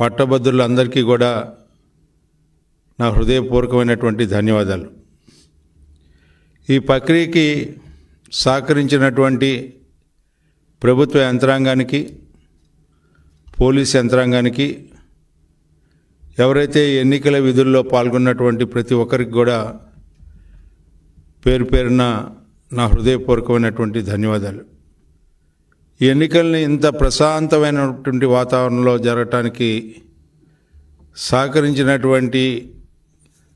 పట్టభద్రులందరికీ కూడా నా హృదయపూర్వకమైనటువంటి ధన్యవాదాలు. ఈ ప్రక్రియకి సహకరించినటువంటి ప్రభుత్వ యంత్రాంగానికి పోలీస్ యంత్రాంగానికి ఎవరైతే ఎన్నికల విధుల్లో పాల్గొన్నటువంటి ప్రతి ఒక్కరికి కూడా పేరు పేరున నా హృదయపూర్వకమైనటువంటి ధన్యవాదాలు. ఈ ఎన్నికల్ని ఇంత ప్రశాంతమైనటువంటి వాతావరణంలో జరగటానికి సహకరించినటువంటి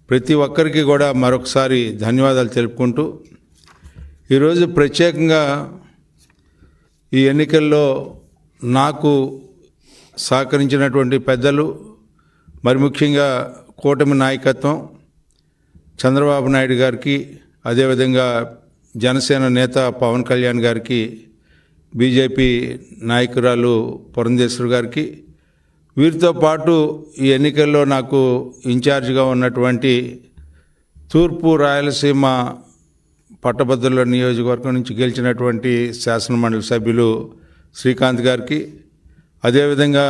ప్రతి ఒక్కరికి కూడా మరొకసారి ధన్యవాదాలు తెలుపుకుంటూ ఈరోజు ప్రత్యేకంగా ఈ ఎన్నికల్లో నాకు సహకరించినటువంటి పెద్దలు మరి ముఖ్యంగా కూటమి నాయకత్వం చంద్రబాబు నాయుడు గారికి అదేవిధంగా జనసేన నేత పవన్ కళ్యాణ్ గారికి బీజేపీ నాయకురాలు పురంధేశ్వరు గారికి. వీరితో పాటు ఈ ఎన్నికల్లో నాకు ఇన్ఛార్జిగా ఉన్నటువంటి తూర్పు రాయలసీమ పట్టభద్రుల నియోజకవర్గం నుంచి గెలిచినటువంటి శాసనమండలి సభ్యులు శ్రీకాంత్ గారికి. అదేవిధంగా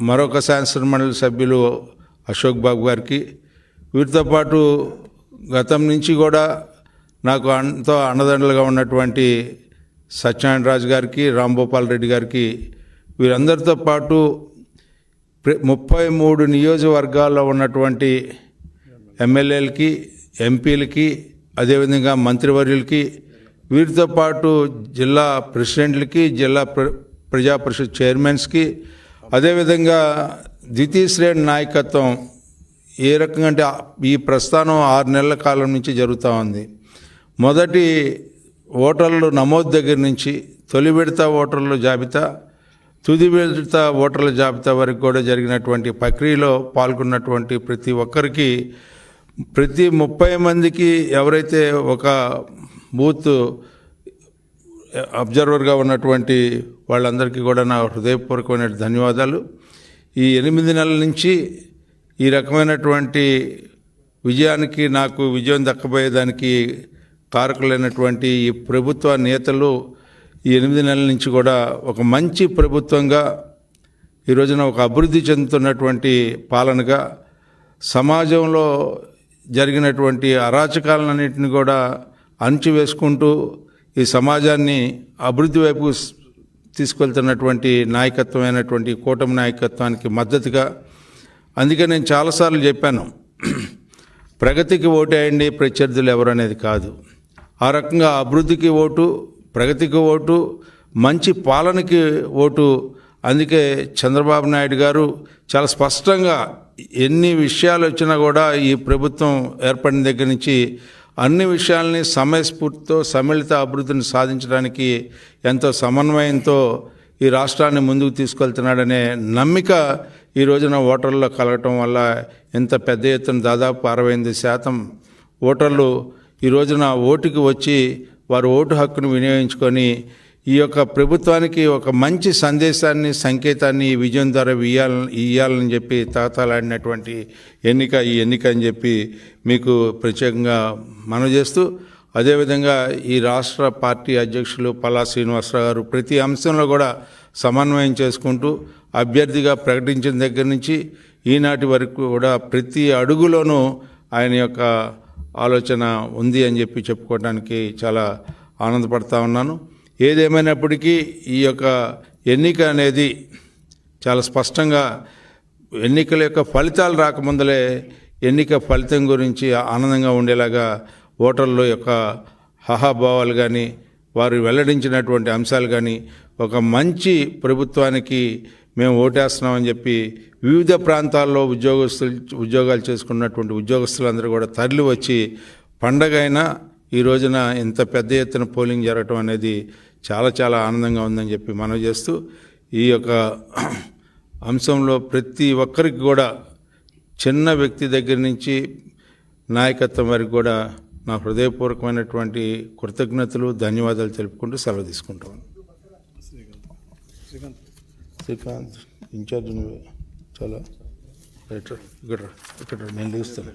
మరొక శాసనమండలి సభ్యులు అశోక్ బాబు గారికి. వీరితో పాటు గతం నుంచి కూడా నాకు అంతో అండదండలుగా ఉన్నటువంటి సత్యనారాయణ రాజు గారికి రాంభూపాల్ రెడ్డి గారికి వీరందరితో పాటు ప్ర- ముప్పై మూడు నియోజకవర్గాల్లో ఉన్నటువంటి ఎమ్మెల్యేలకి ఎంపీలకి అదేవిధంగా మంత్రివర్యులకి వీరితో పాటు జిల్లా ప్రెసిడెంట్లకి జిల్లా ప్ర ప్రజా పరిషత్ చైర్మన్స్కి అదేవిధంగా ద్వితీయ శ్రేణి నాయకత్వం ఏ రకంగా అంటే ఈ ప్రస్థానం ఆరు నెలల కాలం నుంచి జరుగుతూ ఉంది. మొదటి ఓటర్లు నమోదు దగ్గర నుంచి తొలి విడత ఓటర్ల జాబితా తుది విడత ఓటర్ల జాబితా వరకు కూడా జరిగినటువంటి ప్రక్రియలో పాల్గొన్నటువంటి ప్రతి ఒక్కరికి ప్రతి ముప్పై మందికి ఎవరైతే ఒక బూత్ అబ్జర్వర్గా ఉన్నటువంటి వాళ్ళందరికీ కూడా నా హృదయపూర్వకమైన ధన్యవాదాలు. ఈ ఎనిమిది నెలల నుంచి ఈ రకమైనటువంటి విజయానికి నాకు విజయం దక్కబోయేదానికి కారకులైనటువంటి ఈ ప్రభుత్వ నేతలు ఈ ఎనిమిది నెలల నుంచి కూడా ఒక మంచి ప్రభుత్వంగా ఈ రోజున ఒక అభివృద్ధి చెందుతున్నటువంటి పాలనగా సమాజంలో జరిగినటువంటి అరాచకాలన్నింటిని కూడా అణచివేసుకుంటూ ఈ సమాజాన్ని అభివృద్ధి వైపు తీసుకెళ్తున్నటువంటి తీసుకెళ్తున్నటువంటి నాయకత్వమైనటువంటి కూటమి నాయకత్వానికి మద్దతుగా. అందుకే నేను చాలాసార్లు చెప్పాను. ప్రగతికి ఓటేయండి ప్రత్యర్థులు ఎవరు అనేది కాదు. ఆ రకంగా అభివృద్ధికి ఓటు ప్రగతికి ఓటు మంచి పాలనకి ఓటు. అందుకే చంద్రబాబు నాయుడు గారు చాలా స్పష్టంగా ఎన్ని విషయాలు వచ్చినా కూడా ఈ ప్రభుత్వం ఏర్పడిన దగ్గర నుంచి అన్ని విషయాల్ని సమయస్ఫూర్తితో సమ్మిళిత అభివృద్ధిని సాధించడానికి ఎంతో సమన్వయంతో ఈ రాష్ట్రాన్ని ముందుకు తీసుకెళ్తున్నాడనే నమ్మిక ఈ రోజున ఓటర్లో కలగటం వల్ల ఇంత పెద్ద ఎత్తున దాదాపు అరవై ఎనిమిది శాతం ఓటర్లు ఈ రోజున ఓటుకి వచ్చి వారు ఓటు హక్కును వినియోగించుకొని ఈ యొక్క ప్రభుత్వానికి ఒక మంచి సందేశాన్ని సంకేతాన్ని ఈ విజయం ద్వారా ఇయ్యాల ఇయ్యాలని చెప్పి తాతాలాడినటువంటి ఎన్నిక ఈ ఎన్నిక అని చెప్పి మీకు ప్రత్యేకంగా మనవి చేస్తూ అదేవిధంగా ఈ రాష్ట్ర పార్టీ అధ్యక్షులు పల్లా శ్రీనివాసరావు గారు ప్రతి అంశంలో కూడా సమన్వయం చేసుకుంటూ అభ్యర్థిగా ప్రకటించిన దగ్గర నుంచి ఈనాటి వరకు కూడా ప్రతి అడుగులోనూ ఆయన యొక్క ఆలోచన ఉంది అని చెప్పి చెప్పుకోవడానికి చాలా ఆనందపడతా ఉన్నాను. ఏదేమైనప్పటికీ ఈ యొక్క ఎన్నిక అనేది చాలా స్పష్టంగా ఎన్నికల యొక్క ఫలితాలు రాకముందలే ఎన్నిక ఫలితం గురించి ఆనందంగా ఉండేలాగా ఓటర్ల యొక్క హాహాభావాలు కానీ వారు వెల్లడించినటువంటి అంశాలు కానీ ఒక మంచి ప్రభుత్వానికి మేము ఓటేస్తున్నామని చెప్పి వివిధ ప్రాంతాల్లో ఉద్యోగస్తులు ఉద్యోగాలు చేసుకున్నటువంటి ఉద్యోగస్తులందరూ కూడా తరలి వచ్చి పండగైనా ఈ రోజున ఇంత పెద్ద ఎత్తున పోలింగ్ జరగటం అనేది చాలా చాలా ఆనందంగా ఉందని చెప్పి మనవి చేస్తూ ఈ యొక్క అంశంలో ప్రతి ఒక్కరికి కూడా చిన్న వ్యక్తి దగ్గర నుంచి నాయకత్వం వరకు కూడా నా హృదయపూర్వకమైనటువంటి కృతజ్ఞతలు ధన్యవాదాలు తెలుపుకుంటూ సెలవు తీసుకుంటాను శ్రీకాంత్ ఇన్ఛార్జ్ నువ్వే చాలా రైట్ రా. ఇక్కడ. ఇక్కడ. నేను లేస్తాను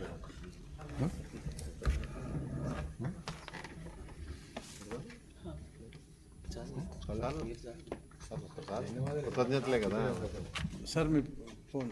కృతజ్ఞతలే కదా సార్ మీ ఫోన్